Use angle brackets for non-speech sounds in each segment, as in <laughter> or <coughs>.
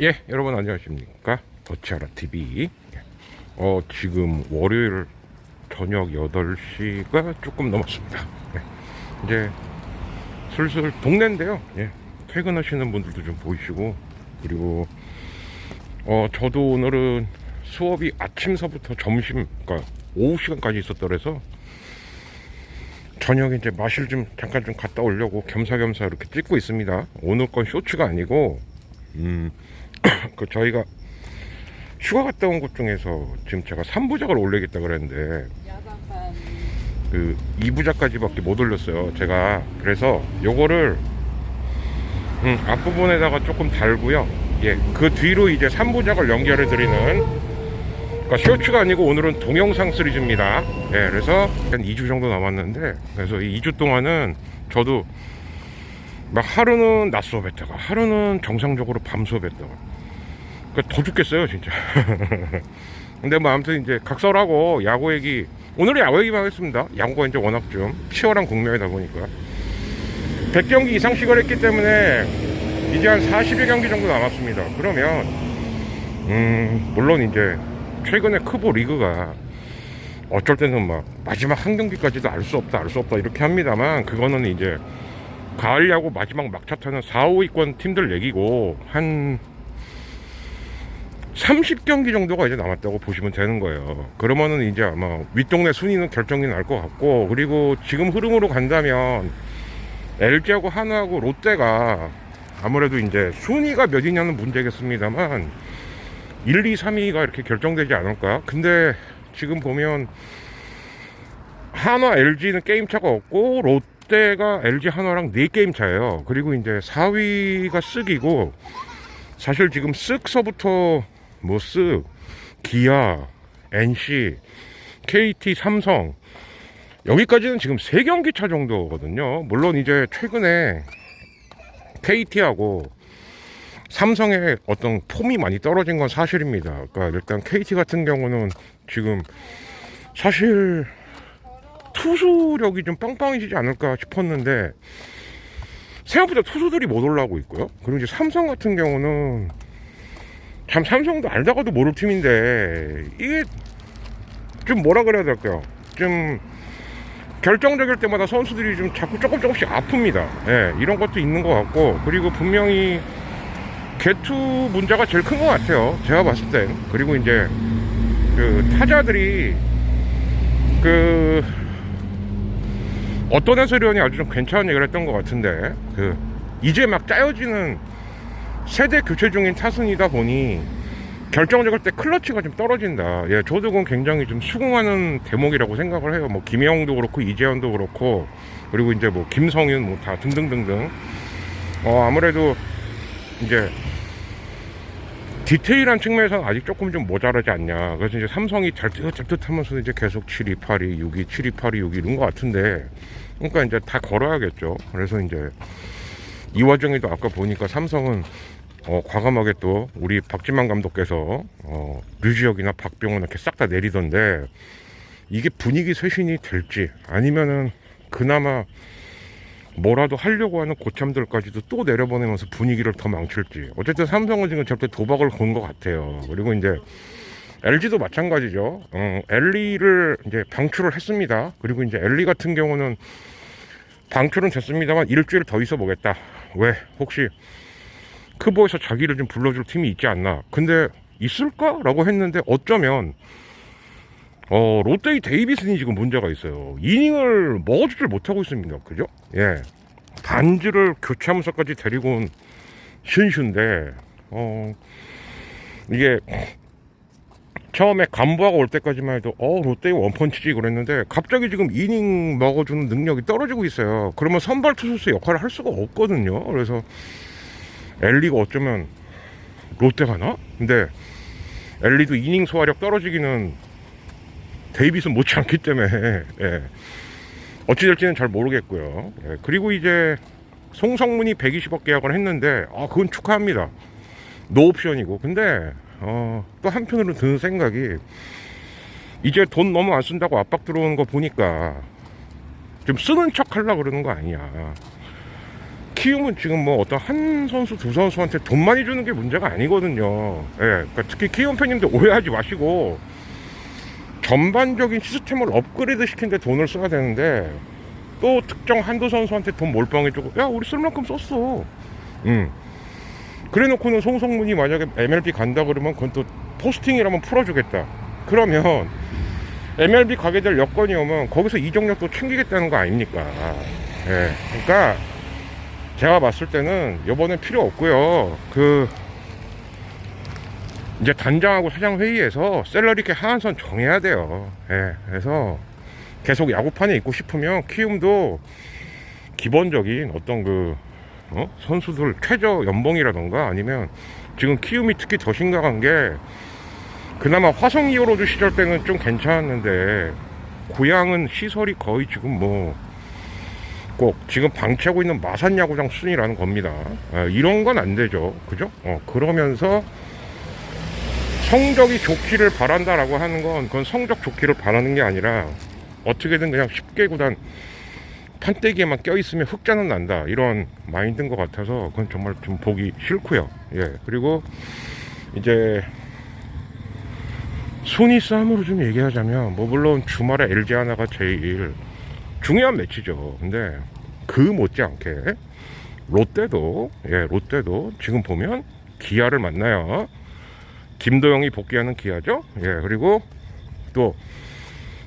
예, 여러분 안녕하십니까? 더치아라 TV. 어, 지금 월요일 저녁 8시가 조금 넘었습니다. 예, 이제 슬슬 동네인데요. 예, 퇴근하시는 분들도 좀 보이시고, 그리고 어, 저도 오늘은 수업이 아침서부터 점심, 그러니까 오후 시간까지 있었더라서 저녁에 이제 마실 좀 잠깐 좀 갔다 오려고 겸사겸사 이렇게 찍고 있습니다. 오늘 건 쇼츠가 아니고, 음, <clears throat> 그 저희가 휴가 갔다 온 곳 중에서 지금 제가 3부작을 올리겠다 그랬는데 그 2부작까지밖에 못 올렸어요 제가 그래서 요거를 음, 앞부분에다가 조금 달고요 예, 그 뒤로 이제 3부작을 연결해 드리는 그러니까 쇼츠가 아니고 오늘은 동영상 시리즈입니다. 예, 그래서 한 2주 정도 남았는데 그래서 이 2주 동안은 저도 막 하루는 낮 수업했다가 하루는 정상적으로 밤 수업했다가 그러니까 더 죽겠어요 진짜. <laughs> 근데 뭐 아무튼 이제 각설하고 야구 얘기 오늘은 야구 얘기만 하겠습니다. 야구가 이제 워낙 좀 치열한 국면이다 보니까. 100경기 이상 시간했기 때문에 이제 한 40여 경기 정도 남았습니다. 그러면 음 물론 이제 최근에 크보 리그가 어쩔 때는 막 마지막 한 경기까지도 알 수 없다 알 수 없다 이렇게 합니다만 그거는 이제 가을 야구 마지막 막차 타는 4, 5위권 팀들 얘기고 한 30경기 정도가 이제 남았다고 보시면 되는 거예요. 그러면은 이제 아마 윗동네 순위는 결정이 날 것 같고 그리고 지금 흐름으로 간다면 LG하고 한화하고 롯데가 아무래도 이제 순위가 몇이냐는 문제겠습니다만 1, 2, 3위가 이렇게 결정되지 않을까? 근데 지금 보면 한화, LG는 게임 차가 없고 롯데가 LG 한화랑 4게임 차예요. 그리고 이제 4위가 쓱이고 사실 지금 쓱서부터 뭐 쓱, 기아, NC, KT, 삼성 여기까지는 지금 3경기 차 정도거든요. 물론 이제 최근에 KT하고 삼성의 어떤 폼이 많이 떨어진 건 사실입니다. 그러니까 일단 KT 같은 경우는 지금 사실 투수력이 좀 빵빵해지지 않을까 싶었는데 생각보다 투수들이 못 올라오고 있고요. 그리고 이제 삼성 같은 경우는 참 삼성도 알다가도 모를 팀인데 이게 좀 뭐라 그래야 될까요? 좀 결정적일 때마다 선수들이 좀 자꾸 조금 조금씩 아픕니다. 예, 이런 것도 있는 것 같고 그리고 분명히 개투 문제가 제일 큰 것 같아요. 제가 봤을 땐 그리고 이제 그 타자들이 그 어떤 해설위원이 아주 좀 괜찮은 얘기를 했던 것 같은데 그 이제 막 짜여지는 세대 교체 중인 타순이다 보니 결정적일 때 클러치가 좀 떨어진다. 예, 저도 그건 굉장히 좀 수긍하는 대목이라고 생각을 해요. 뭐 김영도 그렇고 이재현도 그렇고 그리고 이제 뭐 김성윤 뭐 다 등등등등. 어 아무래도 이제 디테일한 측면에서는 아직 조금 좀 모자라지 않냐. 그래서 이제 삼성이 잘듯잘듯 하면서 이제 계속 7, 2, 8, 2, 6, 2, 7, 2, 8, 2, 6 이런 것 같은데. 그러니까 이제 다 걸어야겠죠. 그래서 이제 이 와중에도 아까 보니까 삼성은 어, 과감하게 또 우리 박진만 감독께서 어, 류지혁이나 박병호 이렇게 싹 다 내리던데 이게 분위기 쇄신이 될지 아니면은 그나마 뭐라도 하려고 하는 고참들까지도 또 내려보내면서 분위기를 더 망칠지. 어쨌든 삼성은 지금 절대 도박을 건 것 같아요. 그리고 이제 LG도 마찬가지죠. 어, 엘리를 이제 방출을 했습니다. 그리고 이제 엘리 같은 경우는 방출은 됐습니다만 일주일 더 있어 보겠다. 왜? 혹시 크보에서 자기를 좀 불러줄 팀이 있지 않나? 근데 있을까? 라고 했는데 어쩌면 어, 롯데의 데이비슨이 지금 문제가 있어요. 이닝을 먹어주질 못하고 있습니다. 그죠? 예. 반지를 교체하면서까지 데리고 온 신슈인데, 어, 이게, 처음에 간부하고 올 때까지만 해도, 어, 롯데의 원펀치지 그랬는데, 갑자기 지금 이닝 먹어주는 능력이 떨어지고 있어요. 그러면 선발 투수의 역할을 할 수가 없거든요. 그래서, 엘리가 어쩌면 롯데 가나? 근데, 엘리도 이닝 소화력 떨어지기는 데이비슨 못지않기 때문에 예. 어찌 될지는 잘 모르겠고요. 예. 그리고 이제 송성문이 120억 계약을 했는데 아 그건 축하합니다. 노 옵션이고 근데 어, 또 한편으로 드는 생각이 이제 돈 너무 안 쓴다고 압박 들어오는 거 보니까 좀 쓰는 척 하려고 그러는 거 아니야. 키움은 지금 뭐 어떤 한 선수, 두 선수한테 돈 많이 주는 게 문제가 아니거든요. 예, 그러니까 특히 키움 팬님들 오해하지 마시고 전반적인 시스템을 업그레이드 시키는데 돈을 써야 되는데 또 특정 한두 선수한테 돈 몰빵해주고 야 우리 쓸 만큼 썼어. 응. 그래놓고는 송성문이 만약에 MLB 간다 그러면 그건 또 포스팅이라면 풀어주겠다. 그러면 MLB 가게 될 여건이 오면 거기서 이적력도 챙기겠다는 거 아닙니까? 예. 그러니까 제가 봤을 때는 요번엔 필요 없고요. 그 이제 단장하고 사장 회의에서 셀러리 캡 하한선 정해야 돼요. 예. 그래서 계속 야구판에 있고 싶으면 키움도 기본적인 어떤 그 어? 선수들 최저 연봉이라던가 아니면 지금 키움이 특히 더 심각한 게 그나마 화성 이어로드 시절 때는 좀 괜찮았는데 고향은 시설이 거의 지금 뭐 꼭 지금 방치하고 있는 마산 야구장 수준이라는 겁니다. 아, 이런 건 안 되죠. 그죠? 어, 그러면서 성적이 좋기를 바란다라고 하는 건 그건 성적 좋기를 바라는 게 아니라 어떻게든 그냥 10개 구단 판때기에만 껴있으면 흑자는 난다. 이런 마인드인 것 같아서 그건 정말 좀 보기 싫고요. 예. 그리고 이제 순위 싸움으로 좀 얘기하자면 뭐 물론 주말에 LG 하나가 제일 중요한 매치죠. 근데 그 못지않게 롯데도 예 롯데도 지금 보면 기아를 만나요 김도영이 복귀하는 기아죠 예 그리고 또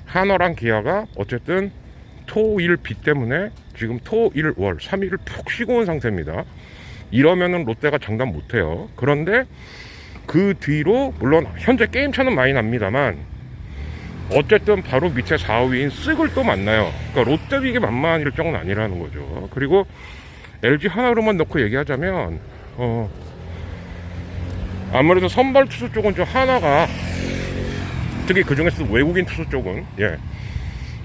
한화랑 기아가 어쨌든 토일 비 때문에 지금 토일 월 3일을 푹 쉬고 온 상태입니다. 이러면은 롯데가 장담 못 해요. 그런데 그 뒤로 물론 현재 게임 차는 많이 납니다만 어쨌든 바로 밑에 4, 5위인 쓱을 또 만나요. 그러니까 롯데도 이게 만만한 일정은 아니라는 거죠. 그리고 LG 하나로만 넣고 얘기하자면 어 아무래도 선발 투수 쪽은 좀 하나가 특히 그 중에서 외국인 투수 쪽은 예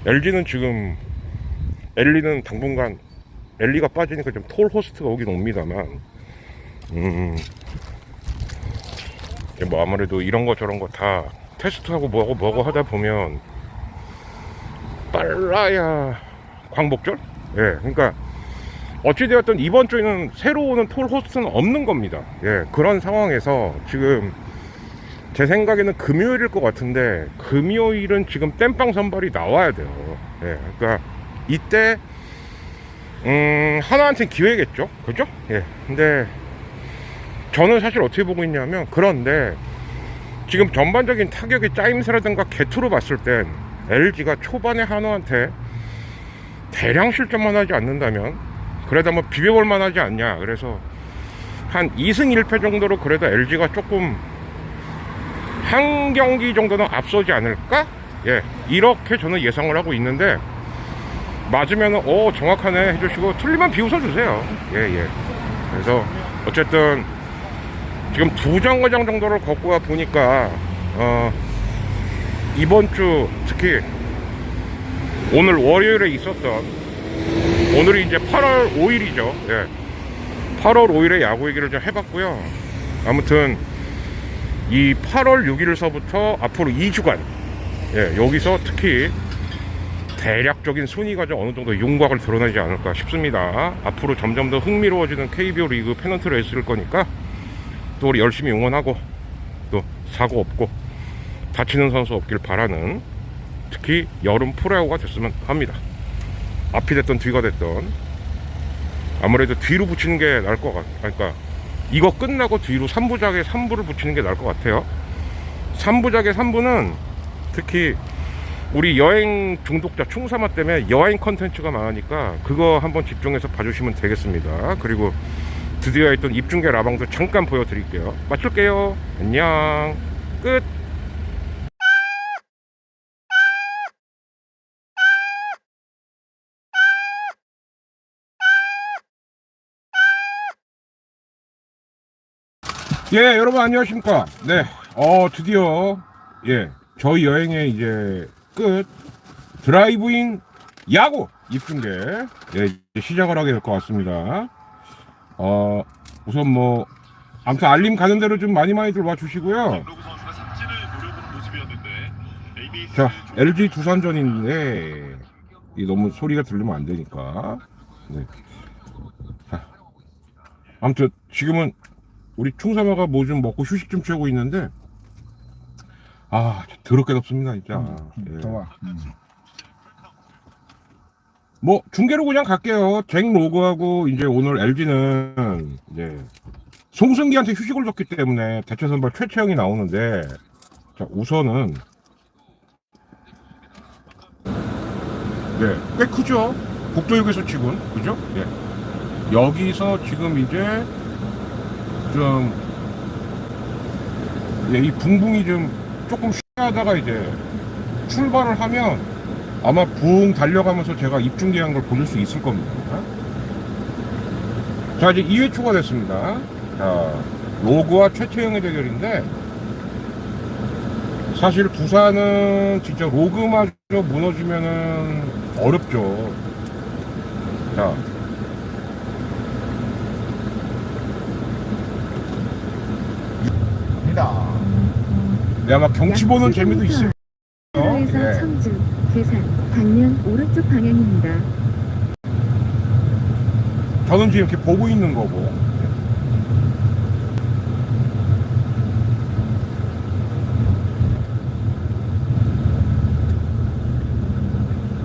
LG는 지금 엘리는 당분간 엘리가 빠지니까 좀 톨 호스트가 오긴 옵니다만 음, 뭐 아무래도 이런 거 저런 거 다 테스트하고 뭐하고 뭐하고 하다 보면 빨라야 광복절? 예, 그러니까 어찌되었든 이번 주에는 새로 오는 톨 호스트는 없는 겁니다. 예, 그런 상황에서 지금 제 생각에는 금요일일 것 같은데 금요일은 지금 땜빵 선발이 나와야 돼요. 예, 그러니까 이때 음, 하나한테 기회겠죠, 그죠? 예, 근데 저는 사실 어떻게 보고 있냐면 그런데 지금 전반적인 타격의 짜임새라든가 개투로 봤을 땐 LG가 초반에 한화한테 대량 실점만 하지 않는다면 그래도 한번 비벼볼 만하지 않냐 그래서 한 2승 1패 정도로 그래도 LG가 조금 한 경기 정도는 앞서지 않을까? 예, 이렇게 저는 예상을 하고 있는데 맞으면 어 정확하네 해주시고 틀리면 비웃어 주세요. 예, 예. 그래서 어쨌든 지금 두 정거장 정도를 걷고 와 보니까 어 이번 주 특히 오늘 월요일에 있었던 오늘이 이제 8월 5일이죠. 예. 8월 5일에 야구 얘기를 좀 해봤고요. 아무튼 이 8월 6일서부터 앞으로 2주간 예, 여기서 특히 대략적인 순위가 좀 어느 정도 윤곽을 드러내지 않을까 싶습니다. 앞으로 점점 더 흥미로워지는 KBO 리그 페넌트 레이스일 거니까 또 우리 열심히 응원하고 또 사고 없고 다치는 선수 없길 바라는 특히 여름 프로야구가 됐으면 합니다. 앞이 됐던 뒤가 됐던 아무래도 뒤로 붙이는 게 나을 것 같, 그러니까 이거 끝나고 뒤로 3부작에 3부를 붙이는 게 나을 것 같아요. 3부작의 3부는 특히 우리 여행 중독자 충사마 때문에 여행 컨텐츠가 많으니까 그거 한번 집중해서 봐주시면 되겠습니다. 그리고 드디어 했던 입중계 라방도 잠깐 보여드릴게요. 맞출게요. 안녕. 끝. 예, 여러분 안녕하십니까? 네, 어 드디어 예 저희 여행의 이제 끝 드라이브인 야구 입중계 예 이제 시작을 하게 될 것 같습니다. 어 우선 뭐 아무튼 알림 가는 대로 좀 많이 많이들 와주시고요. 자, LG 두산전인데 이 너무 소리가 들리면 안 되니까. 네. 자, 아무튼 지금은 우리 충사마가 뭐 좀 먹고 휴식 좀 취하고 있는데 아, 더럽게 덥습니다, 진짜. 음, 예. 좋아. 음. 뭐 중계로 그냥 갈게요. 잭 로그하고 이제 오늘 LG는 이제 송승기한테 휴식을 줬기 때문에 대체 선발 최채영이 나오는데 자 우선은 네, 꽤 크죠. 국도역에서 치곤 그죠? 예. 여기서 지금 이제 좀 예, 이 붕붕이 좀 조금 쉬하다가 이제 출발을 하면 아마 붕 달려가면서 제가 입중계한 걸 보실 수 있을 겁니다. 자, 이제 2회 초가 됐습니다. 자, 로그와 최태영의 대결인데, 사실 두산은 진짜 로그마저 무너지면은 어렵죠. 자. 갑니다. 네, 아마 경치 보는 재미도 있을 거예요. 에서 예. 청주, 괴산, 방면 오른쪽 방향입니다. 저는 지금 이렇게 보고 있는 거고.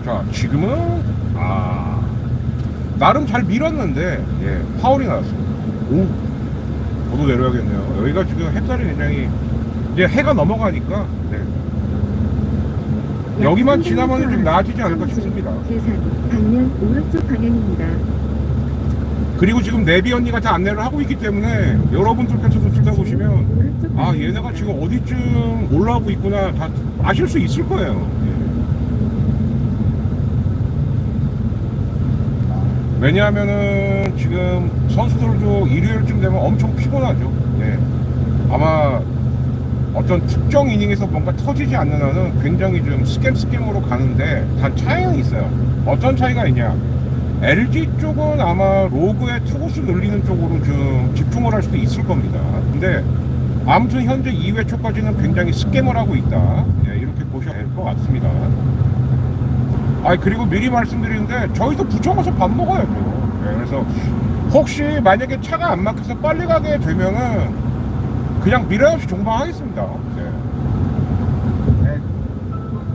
자, 지금은 아 나름 잘 밀었는데 예, 파울이 나왔습니다. 오, 저도 내려야겠네요. 여기가 지금 햇살이 굉장히 이제 해가 넘어가니까 네. 여기만 지나면 좀 나아지지 않을까 싶습니다. 괴산, 방면 오른쪽 방향입니다. 그리고 지금 네비 언니가 다 안내를 하고 있기 때문에 여러분들께서도 듣다 보시면 아. 얘네가 지금 어디쯤 올라오고 있구나 다 아실 수 있을 거예요. 예. 왜냐하면은 지금 선수들도 일요일쯤 되면 엄청 피곤하죠. 예. 아마 어떤 특정 이닝에서 뭔가 터지지 않는 한은 굉장히 좀 스캠 스캠으로 가는데 단 차이는 있어요. 어떤 차이가 있냐? LG 쪽은 아마 로그의 투구수 늘리는 쪽으로 좀 집중을 할 수도 있을 겁니다. 근데 아무튼 현재 2회 초까지는 굉장히 스캠을 하고 있다. 예, 이렇게 보셔야 될 것 같습니다. 아 그리고 미리 말씀드리는데 저희도 부천 가서 밥 먹어야죠. 예, 그래서 혹시 만약에 차가 안 막혀서 빨리 가게 되면은 그냥 미련 없이 종방하겠습니다. 예. 네.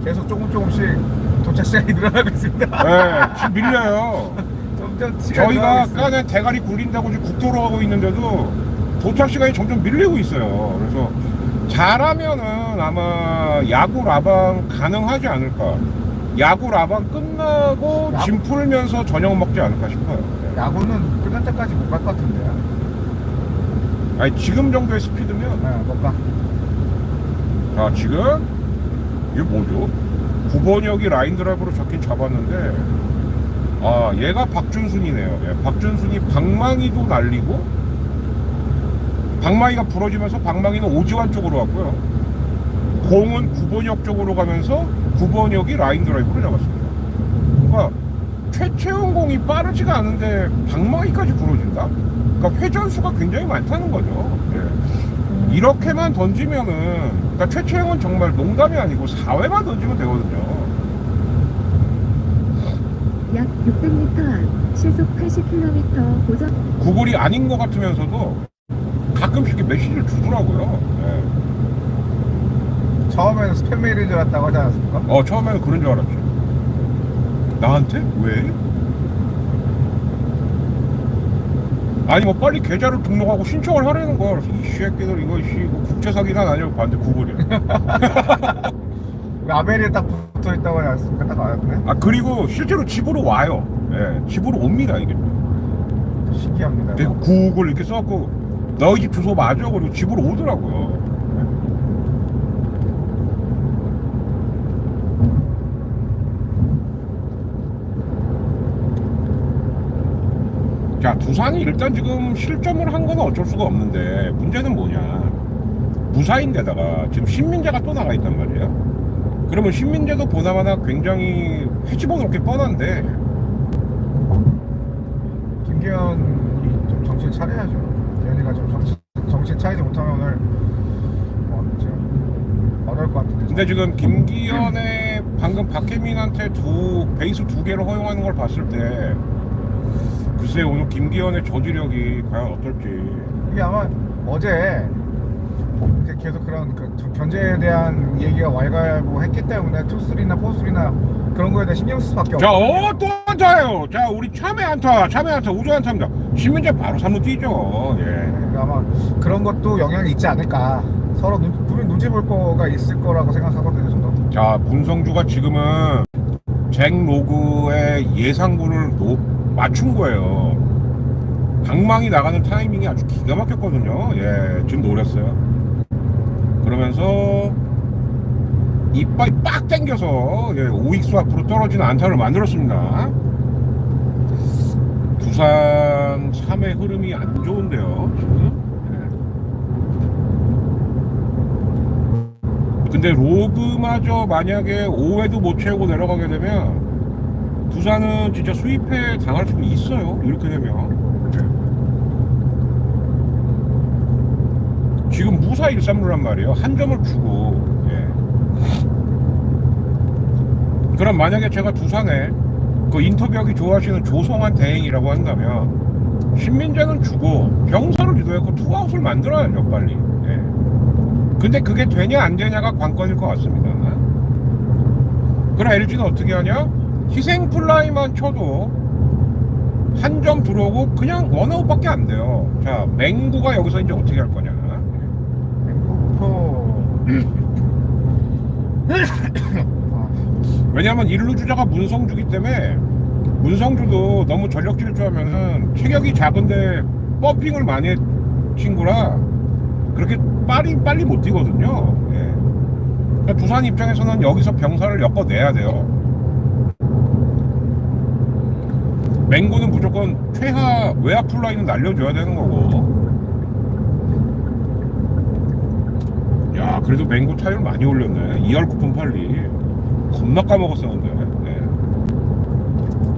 계속 조금 조금씩 도착 시간이 <laughs> 늘어나고 있습니다. 예, 지금 밀려요. <laughs> 점점 시간이 저희가 늘어나고. 까는 대가리 굴린다고 지금 국도로 가고 있는데도 도착 시간이 점점 밀리고 있어요. 그래서 잘하면은 아마 야구 라방 가능하지 않을까. 야구 라방 끝나고 짐 풀면서 저녁 먹지 않을까 싶어요. 네. 야구는 끝날 때까지 못 갈 것 같은데. 아니 지금 정도의 스피드면 네, 못 가. 자 지금 이게 뭐죠? 9번역이 라인 드라이브로 잡긴 잡았는데 아 얘가 박준순이네요. 예, 박준순이 방망이도 날리고 방망이가 부러지면서 방망이는 오지환 쪽으로 왔고요. 공은 9번역 쪽으로 가면서 9번역이 라인 드라이브로 잡았습니다. 그러니까 최채원 공이 빠르지가 않은데 방망이까지 부러진다? 그러니까 회전수가 굉장히 많다는 거죠. 예. 이렇게만 던지면은 그러니까 최채영은 정말 농담이 아니고 4회만 던지면 되거든요. 약 600m 앞, 시속 80km 고정 구글이 아닌 것 같으면서도 가끔씩 이렇게 메시지를 주더라고요. 예. 처음에는 스팸 메일인 줄 알았다고 하지 않았습니까? 어 처음에는 그런 줄 알았지. 나한테 왜? 아니 뭐 빨리 계좌를 등록하고 신청을 하라는 거야. 그래서 이 새끼들 이거 씨 이거 국제 사기단 아니고 반대 구글이야. <laughs> 왜 아메리에 딱 붙어 있다고 않았습니까? 딱 알았네. 아 그리고 실제로 집으로 와요. 예, 집으로 옵니다 이게. 신기합니다. 구글 이렇게 써갖고 너희 집 주소 맞아 그리고 집으로 오더라고요. 자 두산이 일단 지금 실점을 한 건 어쩔 수가 없는데 문제는 뭐냐 무사인데다가 지금 신민재가 또 나가 있단 말이에요. 그러면 신민재도 보나마나 굉장히 해집어 게 뻔한데 김기현이 좀 정신 차려야죠. 기현이가 좀 정신, 정신 차리지 못하면 오늘 어, 지금 어려울 것 같은데. 근데 지금 김기현의 방금 박혜민한테 두 베이스 두 개를 허용하는 걸 봤을 때 글쎄 오늘 김기현의 저지력이 과연 어떨지 이게 아마 어제 이제 계속 그런 그 견제에 대한 얘기가 왈가왈부 했기 때문에 투쓰리나 포쓰리나 그런 거에 대해 신경 쓸 수밖에 없고. 자, 어, 또 안타예요. 자, 우리 참외 안타, 참외 안타, 우주 안타입니다. 신민재 바로 3루 뛰죠. 예. 그러니까 아마 그런 것도 영향이 있지 않을까. 서로 눈, 분명히 눈치 볼 거가 있을 거라고 생각하거든요, 저도. 자, 문성주가 지금은 잭 로그의 예상구를 노, 맞춘 거예요. 방망이 나가는 타이밍이 아주 기가 막혔거든요. 예, 지금 노렸어요. 그러면서 이빨이 빡 당겨서 예, 오익수 앞으로 떨어지는 안타를 만들었습니다. 두산 3의 흐름이 안 좋은데요. 예. 근데 로그마저 만약에 5회도 못 채우고 내려가게 되면 두산은 진짜 수입에 당할 수 있어요. 이렇게 되면. 예. 지금 무사 1-3루란 말이에요. 한 점을 주고. 예. 그럼 만약에 제가 두산에 그 인터뷰하기 좋아하시는 조성한 대행이라고 한다면 신민재는 주고 병사를 유도했고 투아웃을 만들어야죠 빨리. 예. 근데 그게 되냐 안 되냐가 관건일 것 같습니다. 그럼 LG는 어떻게 하냐? 희생 플라이만 쳐도 한 점 들어오고 그냥 원아웃밖에 안 돼요. 자 맹구가 여기서 이제 어떻게 할 거냐? 아, <coughs> 왜냐하면 일루 주자가 문성주기 때문에 문성주도 너무 전력 질주하면은 체격이 작은데 펌핑을 많이 한 친구라 그렇게 빨리 빨리 못 뛰거든요. 예. 그러니까 두산 입장에서는 여기서 병사를 엮어내야 돼요. 맹구는 무조건 최하 외야 플라이는 날려줘야 되는 거고. 야, 그래도 맹구 타율 많이 올렸네. 2할 9푼 8리. 겁나 까먹었었는데. 예.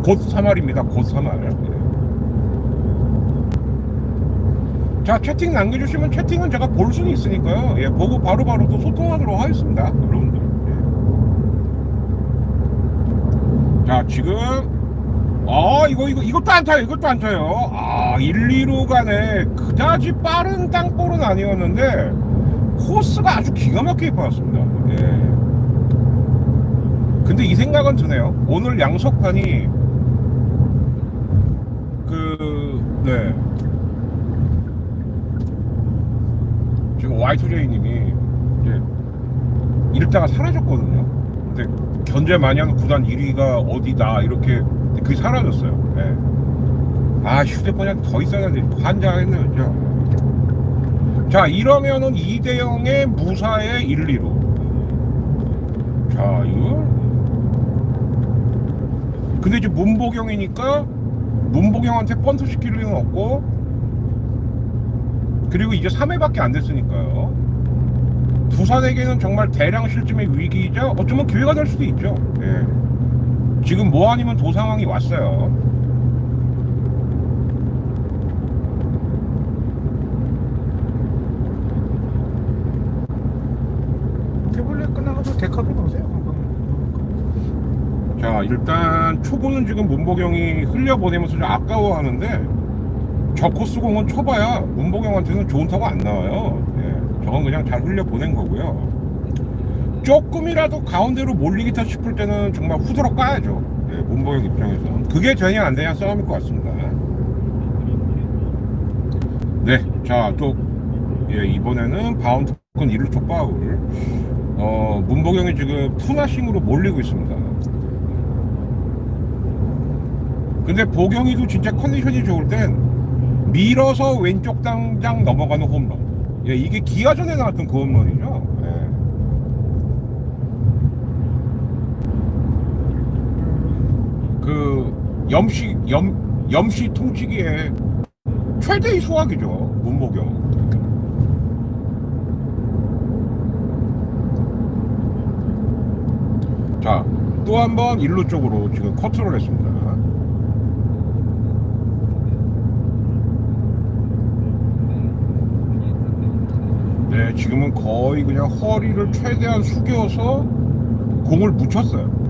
곧 3할입니다. 곧 3할. 예. 자, 채팅 남겨주시면 채팅은 제가 볼 수는 있으니까요. 예, 보고 바로바로 또 소통하도록 하겠습니다. 여러분들. 예. 자, 지금 아 이거 이거 이것도 안 타요 이것도 안 타요. 아 1, 2루 간에 그다지 빠른 땅볼은 아니었는데 코스가 아주 기가 막히게 빠졌습니다 예. 근데 이 생각은 드네요. 오늘 양석환이 그네. 지금 Y2J님이 이제 읽다가 사라졌거든요. 근데 견제 많이 하는 구단 1위가 어디다 이렇게 그게 사라졌어요. 예. 아 휴대폰이 한더 있어야 되는데 환장했네요 진짜. 자 이러면은 2대 0의 무사의 1, 2루. 자 이거. 근데 이제 문보경이니까 문보경한테 번트 시킬 리는 없고 그리고 이제 3회밖에 안 됐으니까요. 두산에게는 정말 대량 실점의 위기이자 어쩌면 기회가 될 수도 있죠. 예. 지금 뭐 아니면 도 상황이 왔어요. 태블릿 끝나가지고 데카비 나오세요. 자 일단 초구는 지금 문보경이 흘려보내면서 좀 아까워하는데 저 코스 공은 쳐봐야 문보경한테는 좋은 타가 안 나와요. 예, 저건 그냥 잘 흘려보낸 거고요. 조금이라도 가운데로 몰리겠다 싶을 때는 정말 후드러 까야죠. 예, 문보경 입장에서는 그게 되냐 안 되냐 싸움일 것 같습니다. 네, 자 또 예, 이번에는 바운드 건 1루 쪽 파울. 어, 문보경이 지금 투나싱으로 몰리고 있습니다. 근데 보경이도 진짜 컨디션이 좋을 땐 밀어서 왼쪽 당장 넘어가는 홈런. 예, 이게 기아 전에 나왔던 그 홈런이죠. 예. 그 염시 염 염시 통치기에 최대의 수확이죠. 문보경. 자, 또 한 번 일루 쪽으로 지금 커트를 했습니다. 네, 지금은 거의 그냥 허리를 최대한 숙여서 공을 묻혔어요.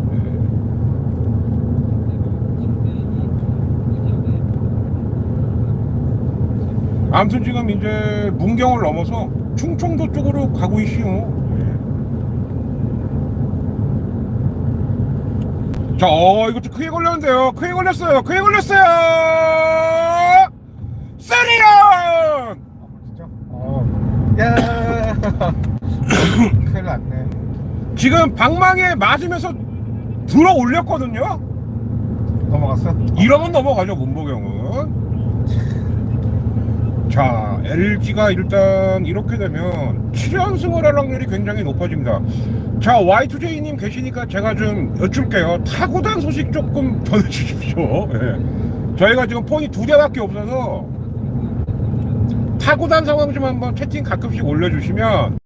아무튼 지금 이제 문경을 넘어서 충청도 쪽으로 가고 있시오. 네. 자, 어, 이것도 크게 걸렸는데요. 크게 걸렸어요. 크게 걸렸어요. 쓰리런! 아, 진짜? 어. 야. 큰일 났네. 지금 방망이에 맞으면서 들어 올렸거든요. 넘어갔어? 이러면 넘어가죠 문보경은. 자 LG가 일단 이렇게 되면 7연승을 할 확률이 굉장히 높아집니다. 자 Y2J님 계시니까 제가 좀 여쭐게요. 타구단 소식 조금 <laughs> 전해주십시오. 예. 저희가 지금 폰이 두 대밖에 없어서 타구단 상황 좀 한번 채팅 가끔씩 올려주시면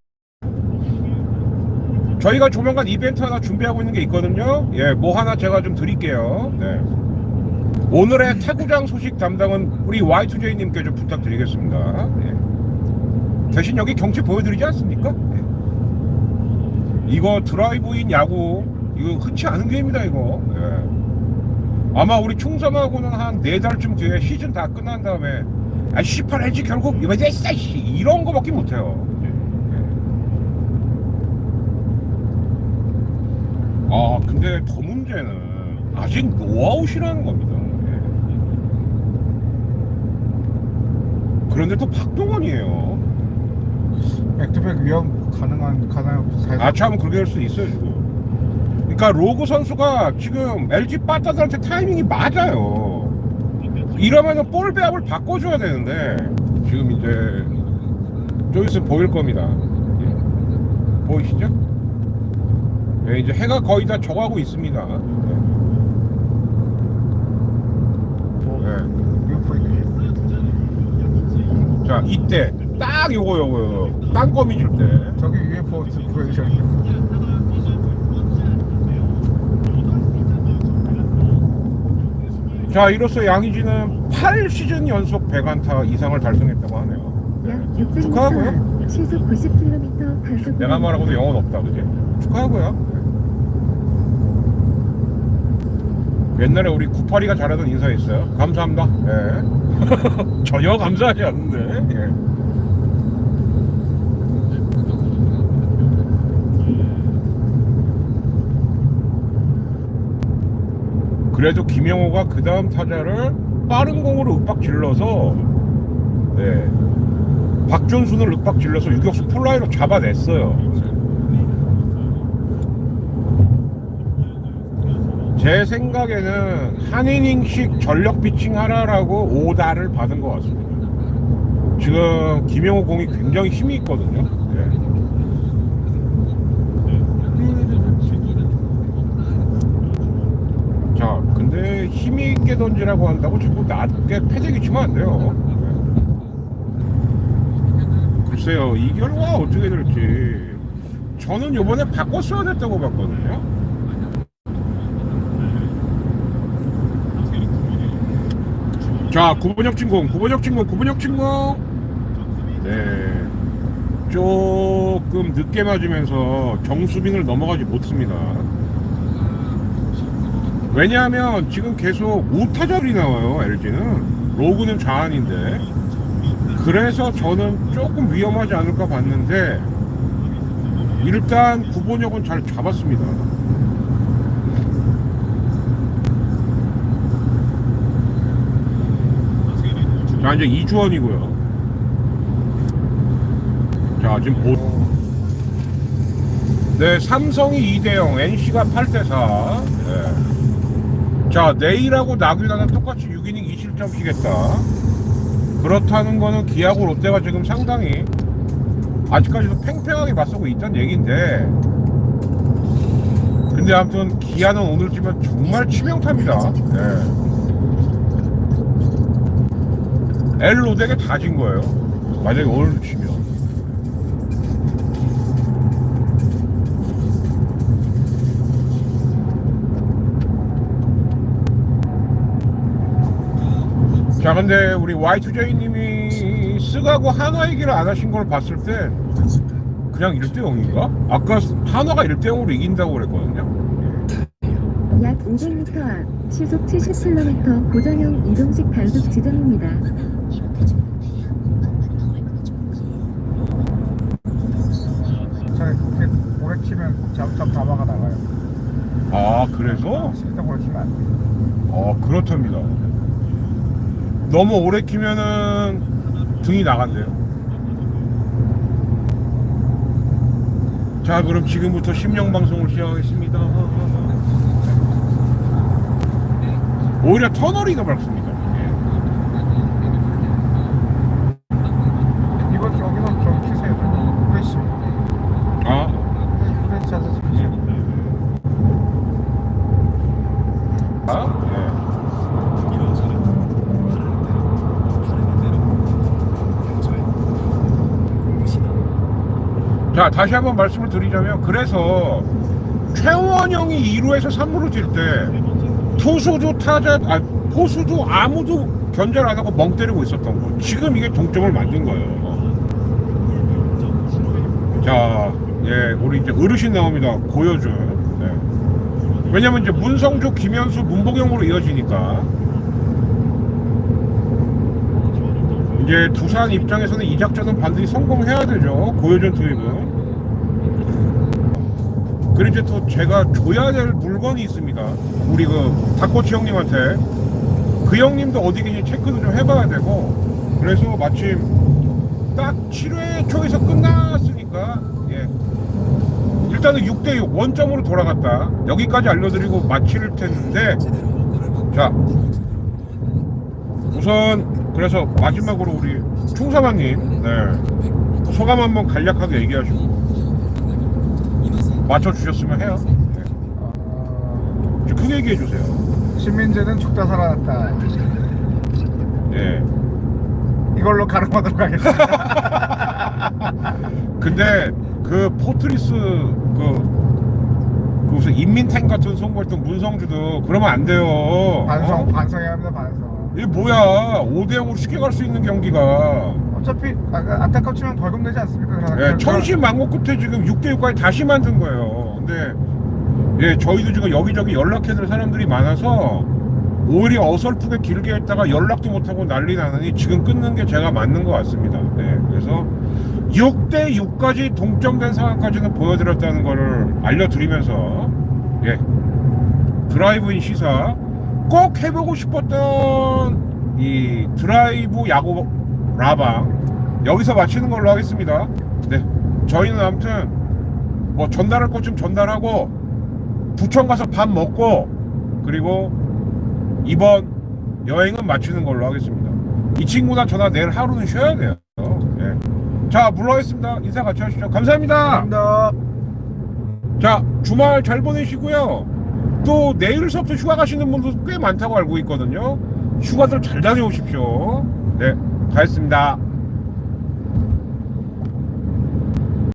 저희가 조만간 이벤트 하나 준비하고 있는 게 있거든요. 예, 뭐 하나 제가 좀 드릴게요. 네. 오늘의 태구장 소식 담당은 우리 Y2J님께 좀 부탁드리겠습니다. 예. 대신 여기 경치 보여드리지 않습니까? 예. 이거 드라이브인 야구 이거 흔치 않은 게임이다 이거. 예. 아마 우리 충성하고는 한 네 달쯤 뒤에 시즌 다 끝난 다음에 아 18LG 결국 이거 이런 거밖에 못해요. 예. 예. 아 근데 더 문제는 아직 노아웃이라는 겁니다. 예. 그런데 또 박동원이에요. 백투백 위험 가능한? 살- 아차하면 그렇게 할수 있어요 지금. 그러니까 로그 선수가 지금 LG 빠따들한테 타이밍이 맞아요. 이러면은 볼 배합을 바꿔줘야 되는데 지금 이제 좀 있으면 보일 겁니다. 예. 보이시죠? 네, 이제 해가 거의 다 져가고 있습니다. 네. 네. 이거 보이네. 자 이때 딱 요거 요거 요거 땅거미 줄 때. 저기 UFO 보여주셔. 자 이로써 양의지는 8시즌 연속 100안타 이상을 달성했다고 하네요. 약 네. 600m 축하하고요. 앞 시속 90km 단속 내가 말하고도 영혼 없다 그지? 축하하고요. 옛날에 우리 982가 잘하던 인사 있어요. 감사합니다. 예. <laughs> 전혀 감사하지 않는데. 예. 그래도 김영호가 그 다음 타자를 빠른 공으로 윽박 질러서 네. 박준순을 윽박 질러서 유격수 플라이로 잡아냈어요. 제 생각에는 한 이닝씩 전력 피칭 하라라고 오다를 받은 것 같습니다. 지금 김영호 공이 굉장히 힘이 있거든요. 네. 자, 근데 힘이 있게 던지라고 한다고 자꾸 낮게 패대기 치면 안 돼요. 네. 글쎄요, 이 결과 어떻게 될지. 저는 요번에 바꿨어야 됐다고 봤거든요. 자, 구번역 진공, 구번역 진공, 구번역 진공. 네. 조금 늦게 맞으면서 정수빈을 넘어가지 못습니다. 왜냐하면 지금 계속 우타자들이 나와요, LG는. 로그는 좌안인데. 그래서 저는 조금 위험하지 않을까 봤는데, 일단 구본역은 잘 잡았습니다. 자, 이제 이주원이고요. 자, 지금 보. 네, 삼성이 2대0, NC가 8대4. 네. 자, 내일하고 나균아는 똑같이 6이닝 2실점 치겠다. 그렇다는 거는 기아고 롯데가 지금 상당히 아직까지도 팽팽하게 맞서고 있다는 얘기인데 근데 아무튼 기아는 오늘쯤은 정말 치명타입니다. 네. L 로덱에 다 진 거예요. 만약에 오늘 치면. 자, 근데 우리 Y2J님이 쓰가고 한화 얘기를 안 하신 걸 봤을 때 그냥 1대 0인가? 아까 한화가 1대 0으로 이긴다고 그랬거든요. 약 500m 앞 시속 70km 고정형 이동식 단속 지점입니다. 오래 키면 잠깐 담화가 나가요. 아 그래서? 오래 키면 안 돼. 어 그렇답니다. 너무 오래 키면은 등이 나간대요. 자 그럼 지금부터 심령 방송을 시작하겠습니다. 오히려 터널이 더 밝습니다. 예. 이거 여기서 좀 키세요. 좀. 프레시. 아 프레시 찾아서 키세요. 아? 네. 자 다시 한번 말씀을 드리자면 그래서 최원영이 2루에서 3루를 뛸때 투수도 타자 아 포수도 아무도 견제를 안 하고 멍 때리고 있었던 거 지금 이게 동점을 만든 거예요 자 예, 우리 이제 어르신 나옵니다 네. 왜냐면 이제 문성주, 김현수, 문보경으로 이어지니까 이제 두산 입장에서는 이 작전은 반드시 성공해야 되죠. 고효준 투입은. 그리고 이제 또 제가 줘야 될 물건이 있습니다. 우리 그 닭코치 형님한테 그 형님도 어디 계신지 체크도 좀 해봐야 되고 그래서 마침 딱 7회 초에서 끝났으니까 예. 일단은 6대6 원점으로 돌아갔다. 여기까지 알려드리고 마칠 텐데, 자, 우선 그래서 마지막으로 우리 충사방님, 네, 소감 한번 간략하게 얘기하시고 맞춰주셨으면 해요. 네. 어, 좀 크게 얘기해 주세요. 신민재는 죽다 살아났다. 예. 이걸로 가름하도록 하겠습니다. <laughs> 근데 그 포트리스 그, 그 무슨 인민탱 같은 송구했던 문성주도 그러면 안 돼요. 반성, 어? 반성해야 합니다, 반성. 이게 뭐야? 5대 0으로 쉽게 갈 수 있는 경기가. 어차피 아, 안타깝지만 벌금 내지 않습니까? 그러나 예, 천신만고 끝에 지금 6대6까지 다시 만든 거예요. 근데 예, 저희도 지금 여기저기 연락해야 될 사람들이 많아서 오히려 어설프게 길게 했다가 연락도 못하고 난리 나느니 지금 끊는 게 제가 맞는 것 같습니다. 네, 그래서 6대 6까지 동점된 상황까지는 보여드렸다는 거를 알려드리면서 예, 드라이브인 시사 꼭 해보고 싶었던 이 드라이브 야구 라방 여기서 마치는 걸로 하겠습니다. 네, 저희는 아무튼 뭐 전달할 것 좀 전달하고 부천 가서 밥 먹고 그리고 이번 여행은 마치는 걸로 하겠습니다. 이 친구나 저나 내일 하루는 쉬어야 돼요. 예. 자 물러가겠습니다. 인사 같이 하시죠. 감사합니다. 감사합니다. 자 주말 잘 보내시고요. 또 내일서부터 휴가 가시는 분도 꽤 많다고 알고 있거든요. 휴가들 잘 다녀오십시오. 네, 다 했습니다.